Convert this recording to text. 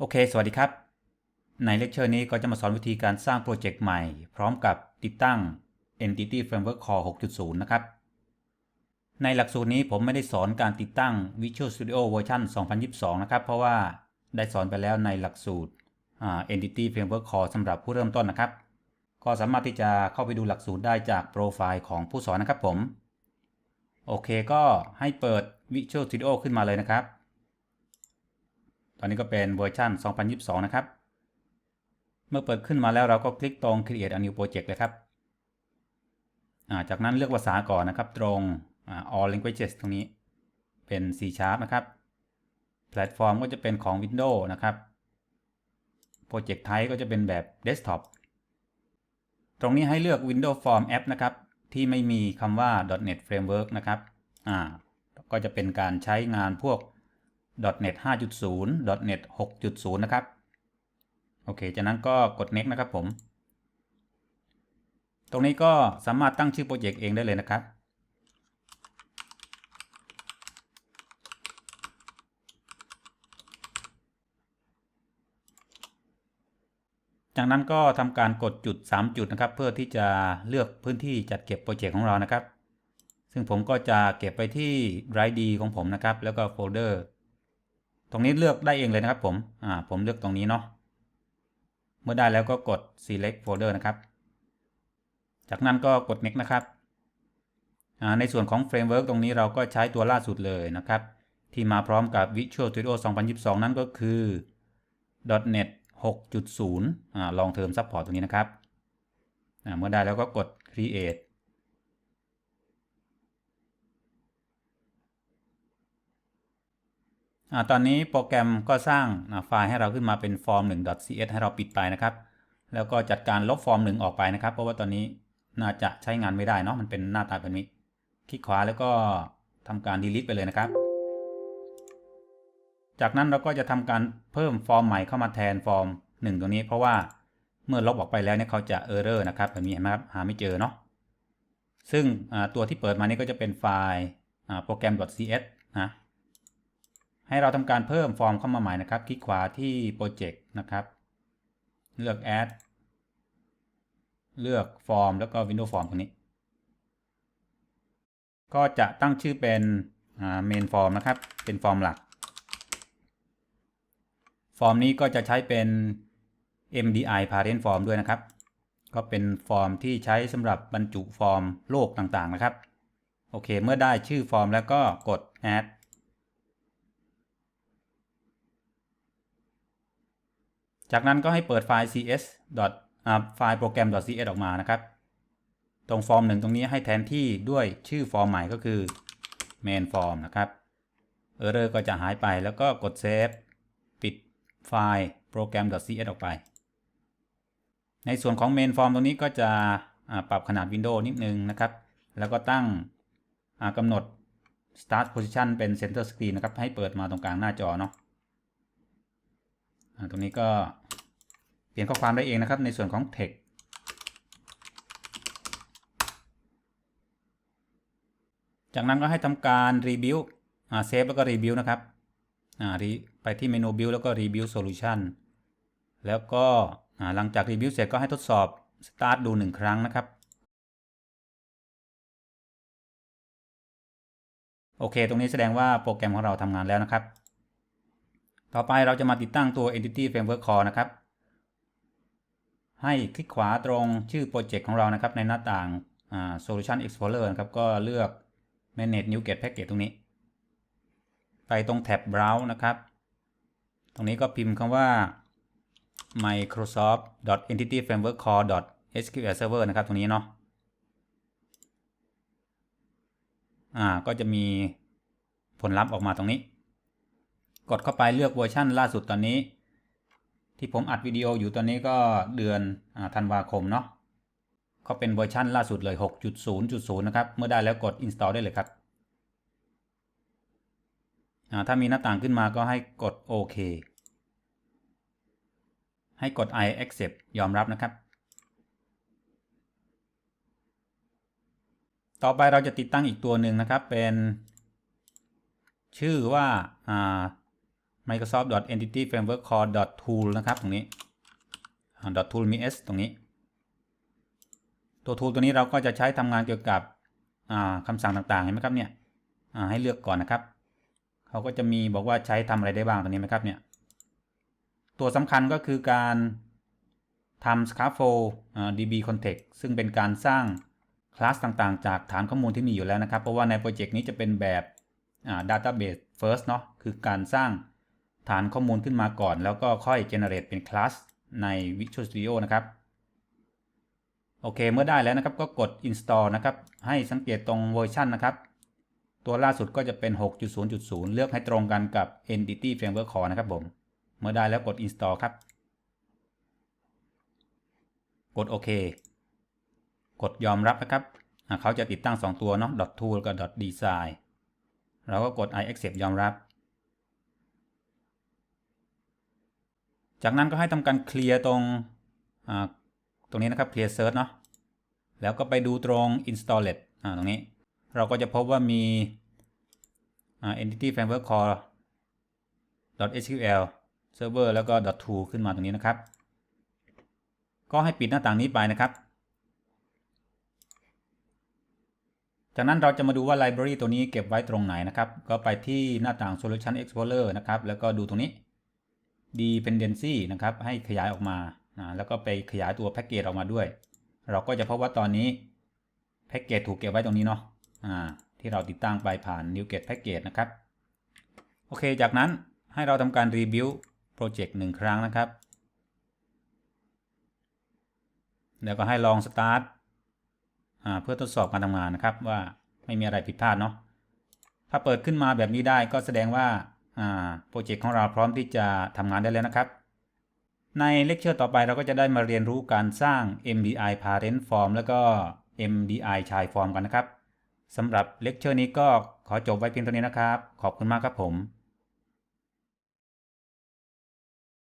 โอเค สวัสดีครับ ในเลคเชอร์นี้ก็จะมาสอนวิธีการสร้างโปรเจกต์ใหม่ พร้อมกับติดตั้ง Entity Framework Core 6.0 นะครับ ในหลักสูตรนี้ผมไม่ได้สอนการติดตั้ง Visual Studio เวอร์ชัน2022 นะครับ เพราะว่าได้สอนไปแล้วในหลักสูตร Entity Framework Core สำหรับผู้เริ่มต้นนะครับ ก็สามารถที่จะเข้าไปดูหลักสูตรได้จากโปรไฟล์ของผู้สอนนะครับผม โอเคก็ให้เปิด Visual Studio ขึ้นมาเลยนะครับ ตอนนี้ก็เป็นเวอร์ชัน2022 นะครับ เมื่อเปิดขึ้นมาแล้วเราก็คลิกตรง Create a new project เลยครับ จากนั้นเลือกภาษาก่อนนะครับ ตรง All languages ตรงนี้ เป็น C Sharp นะครับ แพลตฟอร์มก็จะเป็นของ Windows นะครับ Project Type ก็จะเป็นแบบ Desktop ตรงนี้ให้เลือก Windows Form App นะครับ ที่ไม่มีคำว่า .NET Framework นะครับ อ่า ก็จะเป็นการใช้งานพวก .NET 5.0 .NET 6.0 นะครับ โอเค จากนั้นก็กด next นะครับผม ตรงนี้ก็สามารถตั้งชื่อโปรเจกต์เองได้เลยนะครับ จากนั้นก็ทำการกดจุด 3 จุดนะครับ เพื่อที่จะเลือกพื้นที่จัดเก็บโปรเจกต์ของเรานะครับ ซึ่งผมก็จะเก็บไปที่ Drive D ของผมนะครับ แล้วก็โฟลเดอร์ ตรงนี้เลือกได้เองเลยนะครับผม อ่า ผมเลือกตรงนี้เนาะ เมื่อได้แล้วก็กด select folder นะครับ จากนั้นก็กด next นะครับ อ่า ในส่วนของ framework ตรงนี้เราก็ใช้ตัวล่าสุดเลยนะครับ ที่มาพร้อมกับ Visual Studio 2022 นั้นก็คือ .NET 6.0 long term support ตรงนี้นะครับ อ่า เมื่อได้แล้วก็กด create อ ตอนนี้โปรแกรมก็สร้างไฟล์ให้เราขึ้นมาเป็นฟอร์ม 1.cs ให้เราปิดไปนะครับ แล้วก็จัดการลบฟอร์ม1ออกไปนะครับ เพราะว่าตอนนี้น่าจะใช้งานไม่ได้เนาะมันเป็นหน้าตาแบบนี้ คลิกขวาแล้วก็ทำการ delete ไปเลยนะครับ จากนั้นเราก็จะทำการเพิ่มฟอร์มใหม่เข้ามาแทนฟอร์ม1ตรงนี้ เพราะว่าเมื่อลบออกไปแล้วเนี่ยเขาจะ error นะครับแบบนี้เห็นไหมครับหาไม่เจอเนาะซึ่งตัวที่เปิดมานี่ก็จะเป็นไฟล์โปรแกรม .cs นะ ให้เราทำการเพิ่มฟอร์มเข้ามาใหม่นะครับ คลิกขวาที่โปรเจกต์นะครับ เลือก add เลือกฟอร์มแล้วก็ window form ตรงนี้ ก็จะตั้งชื่อเป็น main form นะครับ เป็นฟอร์มหลัก ฟอร์มนี้ก็จะใช้เป็น MDI parent form ด้วยนะครับ ก็เป็นฟอร์มที่ใช้สำหรับบรรจุฟอร์มโลกต่างๆนะครับ โอเค เมื่อได้ชื่อฟอร์มแล้วก็กด add จากนั้นก็ให้เปิดไฟล์ cs ไฟล์โปรแกรม cs ออกมานะครับ ตรงฟอร์มหนึ่งตรงนี้ให้แทนที่ด้วยชื่อฟอร์มใหม่ก็คือ main form นะครับ error ก็จะหายไปแล้วก็กด save ปิดไฟล์โปรแกรม cs ออกไป ในส่วนของ main form ตรงนี้ก็จะปรับขนาด Windows นิดนึงนะครับ แล้วก็ตั้งกำหนด start position เป็น center screen นะครับ ให้เปิดมาตรงกลางหน้าจอเนาะ ตรงนี้ก็เปลี่ยนข้อความได้เองนะครับในส่วนของ text จากนั้นก็ให้ทำการ rebuild เซฟแล้วก็ rebuild นะครับไปที่เมนู build แล้วก็ rebuild solution แล้วก็หลังจาก rebuild เสร็จก็ให้ทดสอบ start ดู 1 ครั้งนะครับโอเค ตรงนี้แสดงว่าโปรแกรมของเราทำงานแล้วนะครับ ต่อไปเราจะมาติดตั้งตัว Entity Framework Core นะครับ ให้คลิกขวาตรงชื่อโปรเจกต์ของเรานะครับ ในหน้าต่าง Solution Explorer นะครับ ก็เลือก Manage New Get Package ตรงนี้ ไปตรงแท็บ Browse นะครับ ตรงนี้ก็พิมพ์คำว่า microsoft.entityframeworkcore.sql server นะครับ ตรงนี้เนาะอ่าก็จะมีผลลัพธ์ออกมาตรงนี้ กดเข้าไปเลือกเวอร์ชันล่าสุดตอนนี้ ที่ผมอัดวิดีโออยู่ตอนนี้ก็เดือนธันวาคมเนาะก็เป็นเวอร์ชันล่าสุดเลย 6.0.0 นะครับ เมื่อได้แล้วกด install ได้เลยครับ ถ้ามีหน้าต่างขึ้นมาก็ให้กดโอเคให้กด I accept ยอมรับนะครับ ต่อไปเราจะติดตั้งอีกตัวหนึ่งนะครับ เป็น ชื่อว่า microsoft entity framework core tool นะครับตรงนี้ tool มี s ตรงนี้ ตัว tool ตัวนี้เราก็จะใช้ทำงานเกี่ยวกับคำสั่งต่างๆ เห็นไหมครับเนี่ยให้เลือกก่อนนะครับ เขาก็จะมีบอกว่าใช้ทำอะไรได้บ้างตรงนี้ไหมครับเนี่ย ตัวสำคัญก็คือการทำ scaffold db context ซึ่งเป็นการสร้างคลาสต่างๆ จากฐานข้อมูลที่มีอยู่แล้วนะครับ เพราะว่าในโปรเจกต์นี้จะเป็นแบบ database first เนาะคือการสร้าง ฐานข้อมูลขึ้นมาก่อน แล้วก็ค่อย generate เป็นคลาสใน Visual Studio นะครับ โอเค เมื่อได้แล้วนะครับก็กด install นะครับ ให้สังเกตตรงเวอร์ชันนะครับ ตัวล่าสุดก็จะเป็น 6.0.0 เลือกให้ตรงกันกับ Entity Framework Core นะครับผม เมื่อได้แล้วกด install ครับ กดโอเค กดยอมรับนะครับ เขาจะติดตั้ง 2 ตัวเนาะ .tool กับ .design เราก็กด I accept ยอมรับ จากนั้นก็ให้ทำการเคลียร์ตรงตรงนี้นะครับ clear search เนาะแล้วก็ไปดูตรง installed ตรงนี้ เราก็จะพบว่ามี entity framework core .sql server แล้วก็ .tool ขึ้นมาตรงนี้นะครับ ก็ให้ปิดหน้าต่างนี้ไปนะครับ จากนั้นเราจะมาดูว่า library ตัวนี้เก็บไว้ตรงไหนนะครับ ก็ไปที่หน้าต่าง solution explorer นะครับ แล้วก็ดูตรงนี้ dependency นะครับ ให้ขยายออกมานะแล้วก็ไปขยายตัวแพ็กเกจออกมาด้วย เราก็จะพบว่าตอนนี้แพ็กเกจถูกเก็บไว้ตรงนี้เนาะอ่าที่เราติดตั้งไปผ่าน new get package นะครับ โอเค จากนั้นให้เราทำการ rebuild โปรเจกต์หนึ่งครั้งนะครับ แล้วก็ให้ลอง start อ่าเพื่อทดสอบการทำงานนะครับว่าไม่มีอะไรผิดพลาดเนาะถ้าเปิดขึ้นมาแบบนี้ได้ก็แสดงว่า โปรเจกต์ของเราพร้อมที่จะทำงานได้แล้วนะครับ ในเลคเชอร์ต่อไปเราก็จะได้มาเรียนรู้การสร้าง MDI parent form แล้วก็ MDI child form กันนะครับสำหรับเลคเชอร์นี้ก็ขอจบไว้เพียงเท่านี้นะครับ ขอบคุณมากครับผม